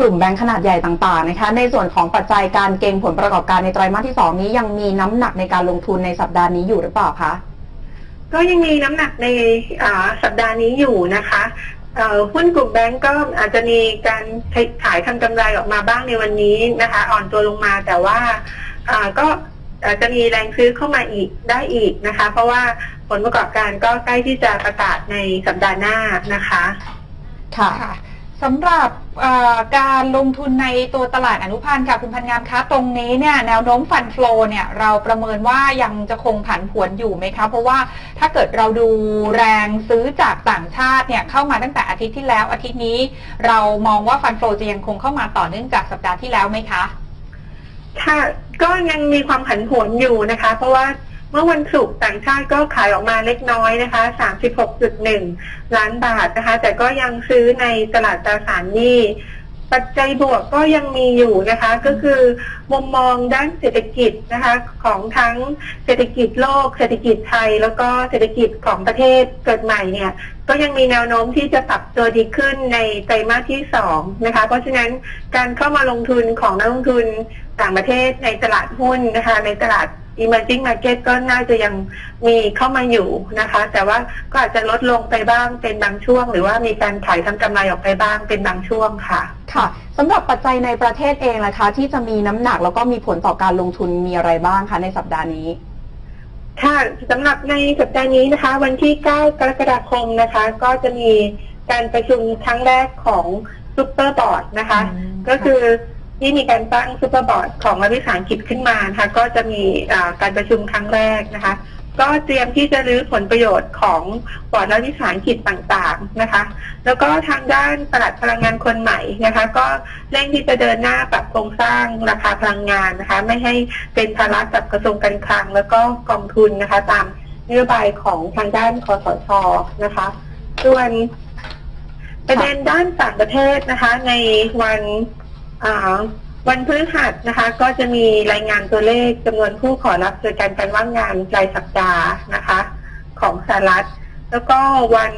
กลุ่มแบงค์ขนาดใหญ่ต่างๆนะคะ ในส่วนของปัจจัยการเก็งผลประกอบการในไตรมาสที่ 2 นี้ยังมีน้ำหนักในการลงทุนในสัปดาห์นี้อยู่หรือเปล่าคะ ก็ยังมีน้ำหนักในอ่าสัปดาห์นี้อยู่นะคะเอ่อหุ้นกลุ่มแบงก์ก็อาจจะมีการขายทำกำไรออกมาบ้างในวันนี้นะคะ อ่อนตัวลงมาแต่ว่าอ่าก็อาจจะมีแรงซื้อเข้ามาอีกได้อีกนะคะ เพราะว่าผลประกอบการก็ใกล้ที่จะประกาศในสัปดาห์หน้านะคะ ค่ะค่ะ สำหรับการลงทุนในตัวตลาดอนุพันธ์ค่ะคุณพันงามคะตรงนี้เนี่ยแนวโน้มฟันฟลอเนี่ยเราประเมินว่ายังจะคงผันผวนอยู่ไหมคะเพราะว่าถ้าเกิดเราดูแรงซื้อจากต่างชาติเนี่ยเข้ามาตั้งแต่อาทิตย์ที่แล้วอาทิตย์นี้ เรามองว่าฟันฟลอจะยังคงเข้ามาต่อเนื่องจากสัปดาห์ที่แล้วไหมคะค่ะก็ยังมีความผันผวนอยู่นะคะ เพราะว่า เมื่อวันศุกร์ต่างชาติก็ขายออกมาเล็กน้อยนะคะ 36.1 ล้านบาทนะคะ แต่ก็ยังซื้อในตลาดตราสารหนี้ ปัจจัยบวกก็ยังมีอยู่นะคะ ก็คือมุมมองด้านเศรษฐกิจนะคะของทั้งเศรษฐกิจโลก เศรษฐกิจไทย แล้วก็เศรษฐกิจของประเทศเกิดใหม่เนี่ย ก็ยังมีแนวโน้มที่จะปรับตัวดีขึ้นในไตรมาสที่สองนะคะ เพราะฉะนั้นการเข้ามาลงทุนของนักลงทุนต่างประเทศในตลาดหุ้นนะคะ ในตลาด emerging market ก็น่าจะยังมีเข้ามาอยู่นะคะ แต่ว่าก็อาจจะลดลงไปบ้างเป็นบางช่วง หรือว่ามีการขายทำกำไรออกไปบ้างเป็นบางช่วงค่ะ ค่ะสำหรับปัจจัยในประเทศเองนะคะ ที่จะมีน้ำหนักแล้วก็มีผลต่อการลงทุนมีอะไรบ้างคะในสัปดาห์นี้ค่ะสำหรับในสัปดาห์นี้นะคะ วันที่ 9 กรกฎาคมนะคะ ก็จะมีการประชุมครั้งแรกของซูเปอร์บอร์ดนะคะอืมก็คือ ที่มีการตั้งซูเปอร์บอร์ดของรัฐวิสาหกิจขึ้นมานะคะก็จะมีการประชุมครั้งแรกนะคะ ก็เตรียมที่จะรื้อผลประโยชน์ของบอร์ดรัฐวิสาหกิจต่างๆนะคะ แล้วก็ทางด้านตลาดพลังงานคนใหม่นะคะ ก็เร่งที่จะเดินหน้าปรับโครงสร้างราคาพลังงานนะคะ ไม่ให้เป็นภาระกับกระทรวงการคลัง แล้วก็กองทุนนะคะ ตามนโยบายของทางด้านคอสชนะคะ ส่วนประเด็นด้านต่างประเทศนะคะ ในวัน วันพฤหัสนะคะ ก็จะมีรายงานตัวเลขจำนวนผู้ขอรับโดยการการว่างงานรายสัปดาห์นะคะ ของสหรัฐ แล้วก็วัน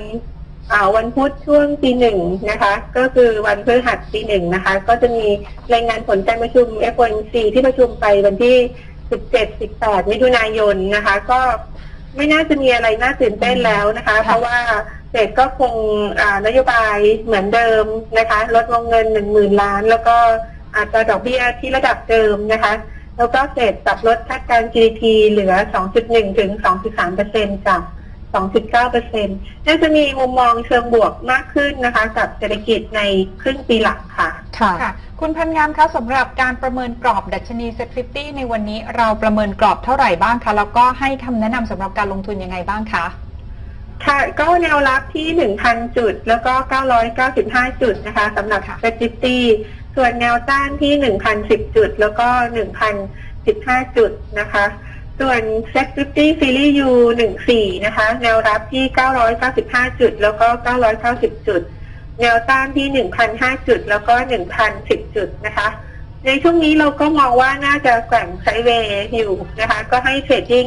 วันพุธช่วงปีหนึ่งนะคะ ก็คือวันพฤหัสปีหนึ่งนะคะ ก็จะมีรายงานผลการประชุม FOMC ที่ประชุมไปวันที่ 17 18 มิถุนายนนะคะ ก็ไม่น่าจะมีอะไรน่าตื่นเต้นแล้วนะคะ เพราะว่า เฟดก็คงนโยบายเหมือนเดิมนะคะ ลดวงเงิน 1 0,000 ล้าน แล้วก็อัตราดอกเบี้ยที่ระดับเดิมนะคะ แล้วก็เฟดปรับลดคาดการ GDP เหลือ 2.1 ถึง 2.3เปอร์เซ็นต์จาก2.9เปอร์เซ็นต์น่าจะมีมุมมองเชิงบวกมากขึ้นนะคะ กับเศรษฐกิจในครึ่งปีหลังค่ะ ค่ะคะคุณพันงามคะสำหรับการประเมินกรอบดัชนี Set 50ในวันนี้เราประเมินกรอบเท่าไหร่บ้างคะ แล้วก็ให้คำแนะนำสำหรับการลงทุนยังไงบ้างคะ ค่ะก็แนวรับที่ 1,000 จุด แล้วก็ 995 จุดนะคะสำหรับค่ะเซติตี้ส่วนแนวต้านที่ 1,010 จุด แล้วก็ 1,015 จุดนะคะ ส่วน Set 50 Series U 14 นะคะ แนวรับที่ 995 จุด แล้วก็ 990 จุด แนวต้านที่ 1,005 จุด แล้วก็ 1,010 จุดนะคะ ในช่วงนี้เราก็มองว่าน่าจะแกว่งไซด์เวย์อยู่นะคะ ก็ให้เทรดดิ้ง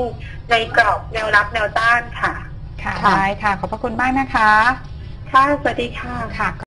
ในกรอบแนวรับแนวต้านค่ะ ค่ะ ค่ะ ได้ค่ะ ขอบพระคุณมากนะคะ ค่ะ สวัสดีค่ะ ค่ะ